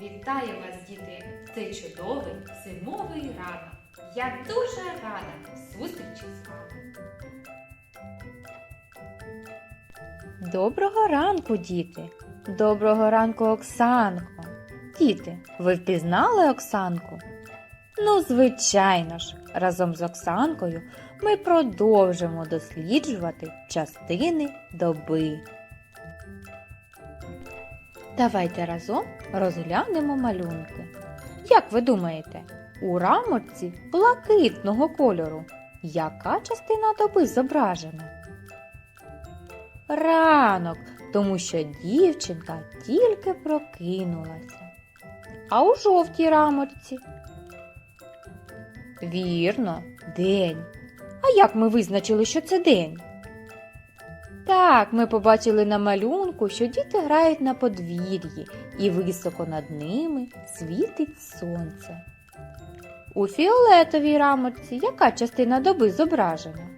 Вітаю вас, діти! в цей чудовий зимовий ранок. Я дуже рада зустрічі з вами. Доброго ранку, діти! Доброго ранку, Оксанко! Діти, ви впізнали Оксанку? Ну, звичайно ж, разом з Оксанкою ми продовжимо досліджувати частини доби. Давайте разом розглянемо малюнки. Як ви думаєте, у рамочці блакитного кольору яка частина доби зображена? Ранок, тому що дівчинка тільки прокинулася. А у жовтій рамочці? Вірно, день. А як ми визначили, що це день? Так, ми побачили на малюнку, що діти грають на подвір'ї, і високо над ними світить сонце. У фіолетовій рамочці яка частина доби зображена?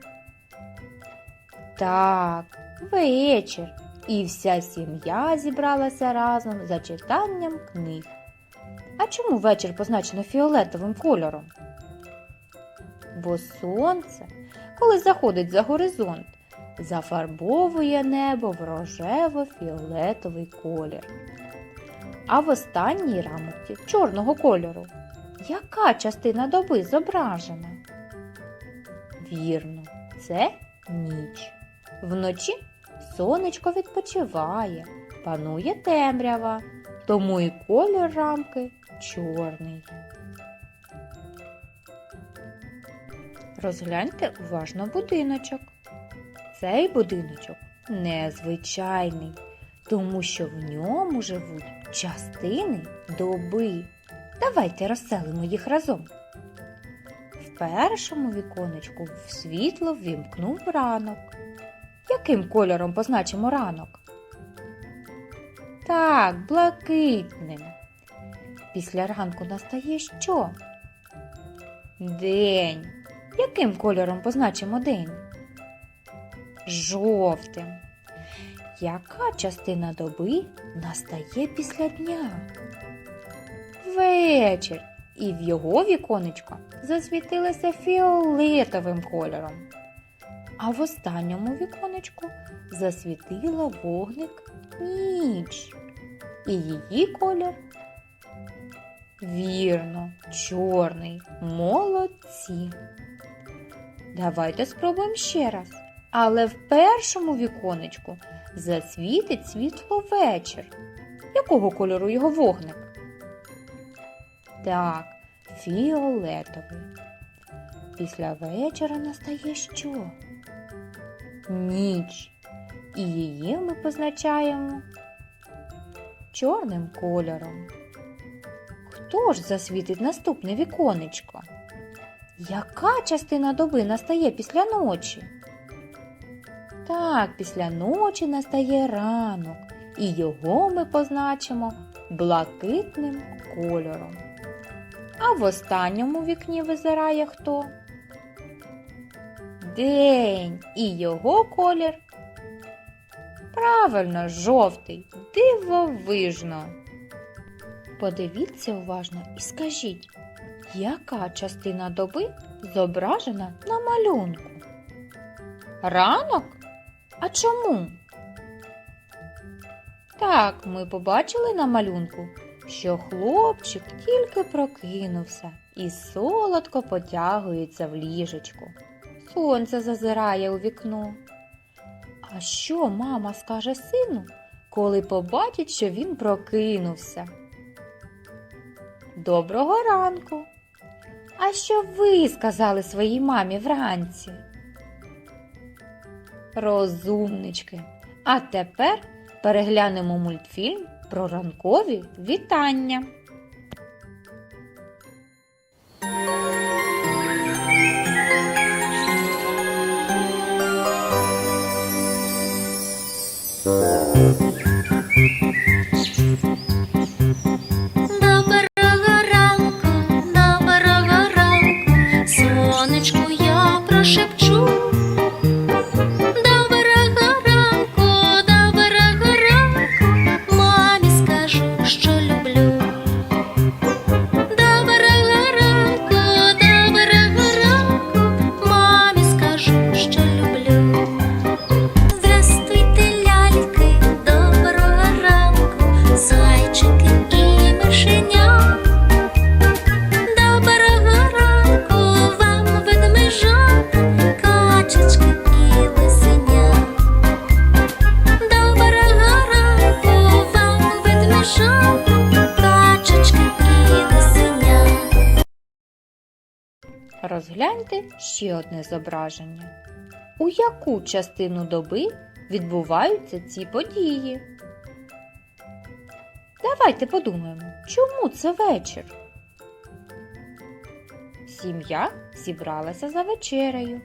Так, вечір. І вся сім'я зібралася разом за читанням книг. А чому вечір позначено фіолетовим кольором? Бо сонце, коли заходить за горизонт, зафарбовує небо в рожево-фіолетовий колір. А в останній рамочці чорного кольору яка частина доби зображена? Вірно, це ніч. Вночі сонечко відпочиває, панує темрява, тому і колір рамки чорний. Розгляньте уважно будиночок. Цей будиночок незвичайний, тому що в ньому живуть частини доби. Давайте розселимо їх разом. В першому віконечку в світло ввімкнув ранок. Яким кольором позначимо ранок? Так, блакитним. Після ранку настає що? День. Яким кольором позначимо день? Жовтим. Яка частина доби настає після дня? Вечір. І в його віконечко засвітилося фіолетовим кольором. А в останньому віконечку засвітила вогник ніч. І її колір вірно, чорний. Молодці. Давайте спробуємо ще раз. Але в першому віконечку засвітить світло вечір. Якого кольору його вогник? Так, фіолетовий. Після вечора настає що? Ніч. І її ми позначаємо чорним кольором. Хто ж засвітить наступне віконечко? Яка частина доби настає після ночі? Так, після ночі настає ранок, і його ми позначимо блакитним кольором. А в останньому вікні визирає хто? День і його колір. Правильно, жовтий, дивовижно. Подивіться уважно і скажіть, яка частина доби зображена на малюнку? Ранок? А чому? Так, ми побачили на малюнку, що хлопчик тільки прокинувся і солодко потягується в ліжечку. Сонце зазирає у вікно. А що мама скаже сину, коли побачить, що він прокинувся? Доброго ранку. А що ви сказали своїй мамі вранці? Розумнички. А тепер переглянемо мультфільм про ранкові вітання. Розгляньте ще одне зображення. У яку частину доби відбуваються ці події? Давайте подумаємо, чому це вечір? Сім'я зібралася за вечерею,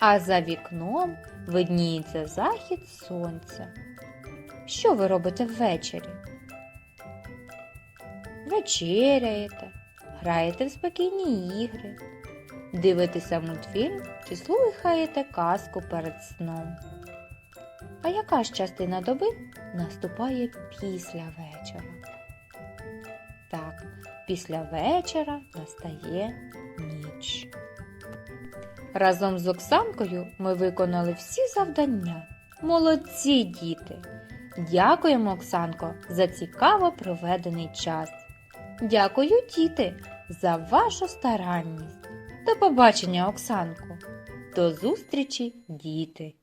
а за вікном видніється захід сонця. Що ви робите ввечері? Вечеряєте, граєте в спокійні ігри, дивитеся мультфільм чи слухаєте казку перед сном. А яка ж частина доби наступає після вечора? Так, після вечора настає ніч. Разом з Оксанкою ми виконали всі завдання. Молодці діти! Дякуємо, Оксанко, за цікаво проведений час. Дякую, діти, за вашу старанність. До побачення, Оксанко. До зустрічі, діти!